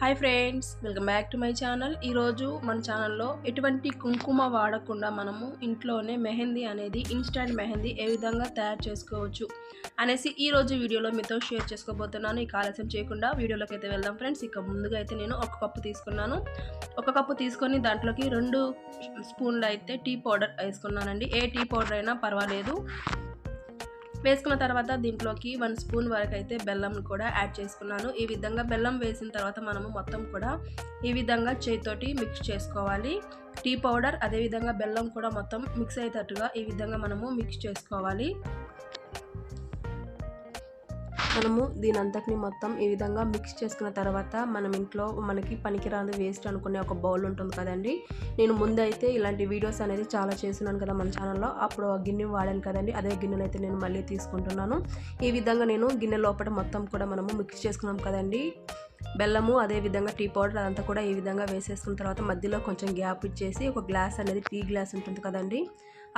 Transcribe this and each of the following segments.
Hi friends welcome back to my channel ఈరోజు మన ఛానల్లో ఎటువంటి కుంకుమ వాడకుండా మనము ఇంట్లోనే మెహందీ అనేది ఇన్స్టాంట్ మెహందీ ఏ విధంగా తయారు చేసుకోవచ్చు అనేసి ఈరోజు వీడియోలో మీతో షేర్ చేసుకోబోతున్నాను. ఈ ఆలస్యం చేయకుండా వీడియోలోకి అయితే వెళ్దాం ఫ్రెండ్స్ ఇక ముందుగా అయితే నేను ఒక కప్పు తీసుకున్నాను. ఒక కప్పు తీసుకొని దాంట్లోకి రెండు స్పూన్లు అయితే టీ పౌడర్ వేసుకున్నానండి. ఏ టీ పౌడర్ అయినా పర్వాలేదు. వేసుకున్న తర్వాత దీంట్లోకి వన్ స్పూన్ వరకు అయితే బెల్లం కూడా యాడ్ చేసుకున్నాను. ఈ విధంగా బెల్లం వేసిన తర్వాత మనము మొత్తం కూడా ఈ విధంగా చేతితోటి మిక్స్ చేసుకోవాలి. టీ పౌడర్ అదేవిధంగా బెల్లం కూడా మొత్తం మిక్స్ అయ్యేటట్టుగా ఈ విధంగా మనము మిక్స్ చేసుకోవాలి. మనము దీని అంతటిని మొత్తం ఈ విధంగా మిక్స్ చేసుకున్న తర్వాత మనం ఇంట్లో మనకి పనికిరాని వేస్ట్ అనుకునే ఒక బౌల్ ఉంటుంది కదండి. నేను ముందైతే ఇలాంటి వీడియోస్ అనేది చాలా చేస్తున్నాను కదా మన ఛానల్లో అప్పుడు గిన్నె వాడాను కదండి. అదే గిన్నెను అయితే నేను మళ్ళీ తీసుకుంటున్నాను. ఈ విధంగా నేను గిన్నె లోపల మొత్తం కూడా మనము మిక్స్ చేసుకున్నాం కదండి. బెల్లము అదే విధంగా టీ పౌడర్ అదంతా కూడా ఈ విధంగా వేసేసుకున్న తర్వాత మధ్యలో కొంచెం గ్యాప్ ఇచ్చేసి ఒక గ్లాస్ అనేది టీ గ్లాస్ ఉంటుంది కదండి.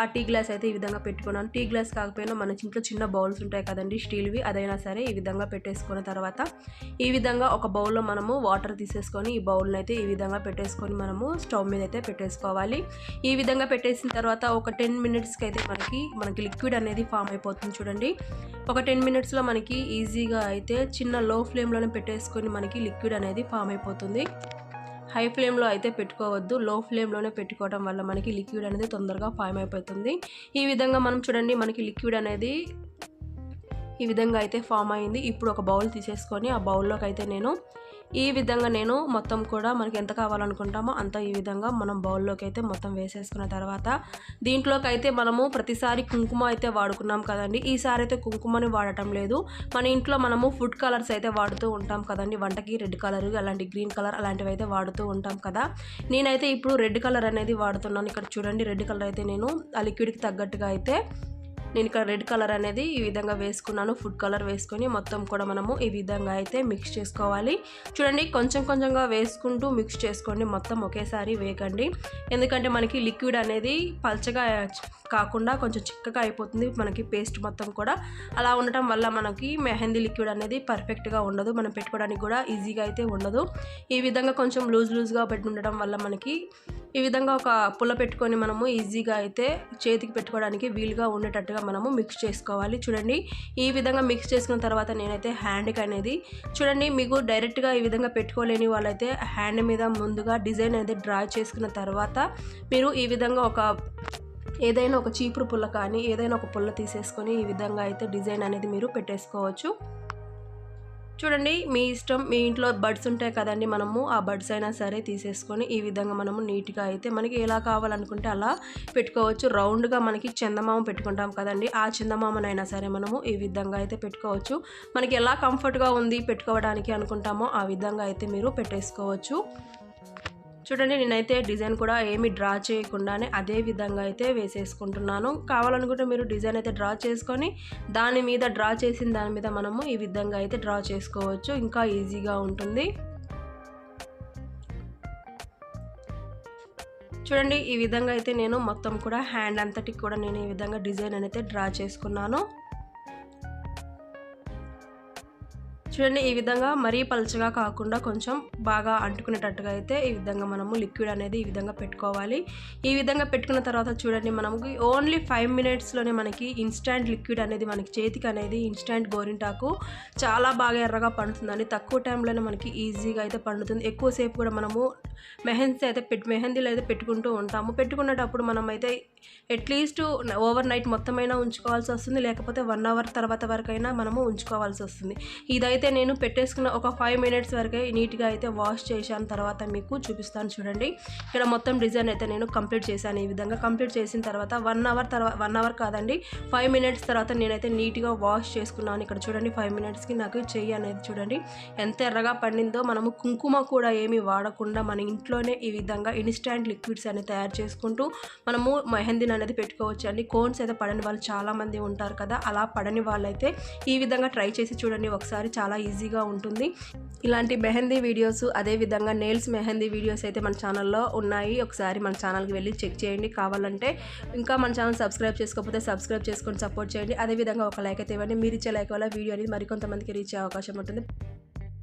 ఆ టీ గ్లాస్ అయితే ఈ విధంగా పెట్టుకున్నాను. టీ గ్లాస్ కాకపోయినా మన ఇంట్లో చిన్న బౌల్స్ ఉంటాయి కదండి స్టీల్వి అదైనా సరే ఈ విధంగా పెట్టేసుకున్న తర్వాత ఈ విధంగా ఒక బౌల్లో మనము వాటర్ తీసేసుకొని ఈ బౌల్ని అయితే ఈ విధంగా పెట్టేసుకొని మనము స్టవ్ మీద అయితే పెట్టేసుకోవాలి. ఈ విధంగా పెట్టేసిన తర్వాత ఒక టెన్ మినిట్స్కి అయితే మనకి మనకి లిక్విడ్ అనేది ఫామ్ అయిపోతుంది చూడండి. ఒక టెన్ మినిట్స్లో మనకి ఈజీగా అయితే చిన్న లో ఫ్లేమ్లోనే పెట్టేసుకొని మనకి లిక్విడ్ అనేది ఫామ్ అయిపోతుంది. హై ఫ్లేమ్లో అయితే పెట్టుకోవద్దు. లో ఫ్లేమ్లోనే పెట్టుకోవడం వల్ల మనకి లిక్విడ్ అనేది తొందరగా ఫామ్ అయిపోతుంది. ఈ విధంగా మనం చూడండి మనకి లిక్విడ్ అనేది ఈ విధంగా అయితే ఫామ్ అయింది. ఇప్పుడు ఒక బౌల్ తీసేసుకొని ఆ బౌల్లోకి అయితే నేను ఈ విధంగా నేను మొత్తం కూడా మనకి ఎంత కావాలనుకుంటామో అంత ఈ విధంగా మనం బౌల్లోకి అయితే మొత్తం వేసేసుకున్న తర్వాత దీంట్లోకి అయితే మనము ప్రతిసారి కుంకుమ అయితే వాడుకున్నాం కదండి. ఈసారి అయితే కుంకుమని వాడటం లేదు. మన ఇంట్లో మనము ఫుడ్ కలర్స్ అయితే వాడుతూ ఉంటాం కదండి. వంటకి రెడ్ కలర్ అలాంటి గ్రీన్ కలర్ అలాంటివి అయితే వాడుతూ ఉంటాం కదా. నేనైతే ఇప్పుడు రెడ్ కలర్ అనేది వాడుతున్నాను. ఇక్కడ చూడండి రెడ్ కలర్ అయితే నేను ఆ లిక్విడ్కి తగ్గట్టుగా అయితే నేను ఇక్కడ రెడ్ కలర్ అనేది ఈ విధంగా వేసుకున్నాను. ఫుడ్ కలర్ వేసుకొని మొత్తం కూడా మనము ఈ విధంగా అయితే మిక్స్ చేసుకోవాలి. చూడండి కొంచెం కొంచెంగా వేసుకుంటూ మిక్స్ చేసుకోండి. మొత్తం ఒకేసారి వేయకండి ఎందుకంటే మనకి లిక్విడ్ అనేది పల్చగా కాకుండా కొంచెం చిక్కగా అయిపోతుంది. మనకి పేస్ట్ మొత్తం కూడా. అలా ఉండటం వల్ల మనకి మెహందీ లిక్విడ్ అనేది పర్ఫెక్ట్గా ఉండదు. మనం పెట్టుకోవడానికి కూడా ఈజీగా అయితే ఉండదు. ఈ విధంగా కొంచెం లూజ్ లూజ్గా పెట్టి ఉండటం వల్ల మనకి ఈ విధంగా ఒక పుల్ల పెట్టుకొని మనము ఈజీగా అయితే చేతికి పెట్టుకోవడానికి వీలుగా ఉండేటట్టుగా మనము మిక్స్ చేసుకోవాలి. చూడండి ఈ విధంగా మిక్స్ చేసుకున్న తర్వాత నేనైతే హ్యాండ్కి అనేది చూడండి మీకు డైరెక్ట్గా ఈ విధంగా పెట్టుకోలేని వాళ్ళైతే హ్యాండ్ మీద ముందుగా డిజైన్ అనేది డ్రా చేసుకున్న తర్వాత మీరు ఈ విధంగా ఒక ఏదైనా ఒక చీపురు పుల్ల కానీ ఏదైనా ఒక పుల్ల తీసేసుకొని ఈ విధంగా అయితే డిజైన్ అనేది మీరు పెట్టేసుకోవచ్చు. చూడండి మీ ఇష్టం మీ ఇంట్లో బడ్స్ ఉంటాయి కదండి మనము ఆ బడ్స్ అయినా సరే తీసేసుకొని ఈ విధంగా మనము నీట్గా అయితే మనకి ఎలా కావాలనుకుంటే అలా పెట్టుకోవచ్చు. రౌండ్గా మనకి చందమామ పెట్టుకుంటాం కదండి ఆ చందమామనైనా సరే మనము ఈ విధంగా అయితే పెట్టుకోవచ్చు. మనకి ఎలా కంఫర్ట్గా ఉంది పెట్టుకోవడానికి అనుకుంటామో ఆ విధంగా అయితే మీరు పెట్టేసుకోవచ్చు. చూడండి నేనైతే డిజైన్ కూడా ఏమి డ్రా చేయకుండానే అదే విధంగా అయితే వేసేసుకుంటున్నాను. కావాలనుకుంటే మీరు డిజైన్ అయితే డ్రా చేసుకొని దాని మీద డ్రా చేసిన దాని మీద మనము ఈ విధంగా అయితే డ్రా చేసుకోవచ్చు. ఇంకా ఈజీగా ఉంటుంది. చూడండి ఈ విధంగా అయితే నేను మొత్తం కూడా హ్యాండ్ అంతటికి కూడా నేను ఈ విధంగా డిజైన్ అనేది డ్రా చేసుకున్నాను. చూడండి ఈ విధంగా మరీ పలుచగా కాకుండా కొంచెం బాగా అంటుకునేటట్టుగా అయితే ఈ విధంగా మనము లిక్విడ్ అనేది ఈ విధంగా పెట్టుకోవాలి. ఈ విధంగా పెట్టుకున్న తర్వాత చూడండి మనకి ఓన్లీ ఫైవ్ మినిట్స్లోనే మనకి ఇన్స్టాంట్ లిక్విడ్ అనేది మనకి చేతికి అనేది ఇన్స్టాంట్ గోరింటాకు చాలా బాగా ఎర్రగా పండుతుందండి. తక్కువ టైంలోనే మనకి ఈజీగా అయితే పండుతుంది. ఎక్కువసేపు కూడా మనము మెహందీ అయితే పెట్ మెహందీలు అయితే పెట్టుకుంటూ ఉంటాము. పెట్టుకునేటప్పుడు మనం అయితే అట్లీస్ట్ ఓవర్ నైట్ మొత్తమైనా ఉంచుకోవాల్సి వస్తుంది. లేకపోతే వన్ అవర్ తర్వాత వరకైనా మనము ఉంచుకోవాల్సి వస్తుంది. ఇదైతే నేను పెట్టేసుకున్న ఒక ఫైవ్ మినిట్స్ వరకే నీట్గా అయితే వాష్ చేశాను. తర్వాత మీకు చూపిస్తాను చూడండి. ఇక్కడ మొత్తం డిజైన్ అయితే నేను కంప్లీట్ చేశాను ఈ విధంగా. కంప్లీట్ చేసిన తర్వాత వన్ అవర్ తర్వాత వన్ అవర్ కాదండి. ఫైవ్ మినిట్స్ తర్వాత నేనైతే నీట్గా వాష్ చేసుకున్నాను. ఇక్కడ చూడండి ఫైవ్ మినిట్స్కి నాకు చెయ్యి అనేది చూడండి. ఎంత ఎర్రగా పండిందో మనము కుంకుమ కూడా ఏమి వాడకుండా మన ఇంట్లోనే ఈ విధంగా ఇన్స్టాంట్ లిక్విడ్స్ అనేది తయారు చేసుకుంటూ మనము మెహందీని అనేది పెట్టుకోవచ్చు అండి కోన్స్ అయితే పడని వాళ్ళు చాలామంది ఉంటారు కదా అలా పడని వాళ్ళైతే ఈ విధంగా ట్రై చేసి చూడండి. ఒకసారి చాలా ఈజీగా ఉంటుంది. ఇలాంటి మెహందీ వీడియోస్ అదేవిధంగా నేల్స్ మెహందీ వీడియోస్ అయితే మన ఛానల్లో ఉన్నాయి. ఒకసారి మన ఛానల్కి వెళ్ళి చెక్ చేయండి. కావాలంటే ఇంకా మన ఛానల్ సబ్స్క్రైబ్ చేసుకోకపోతే సబ్స్క్రైబ్ చేసుకొని సపోర్ట్ చేయండి. అదేవిధంగా ఒక లైక్ అయితే ఇవ్వండి. మీరు ఇచ్చే లైక్ వల్ల వీడియో అనేది మరికొంతమందికి రీచ్ అయ్యే అవకాశం ఉంటుంది.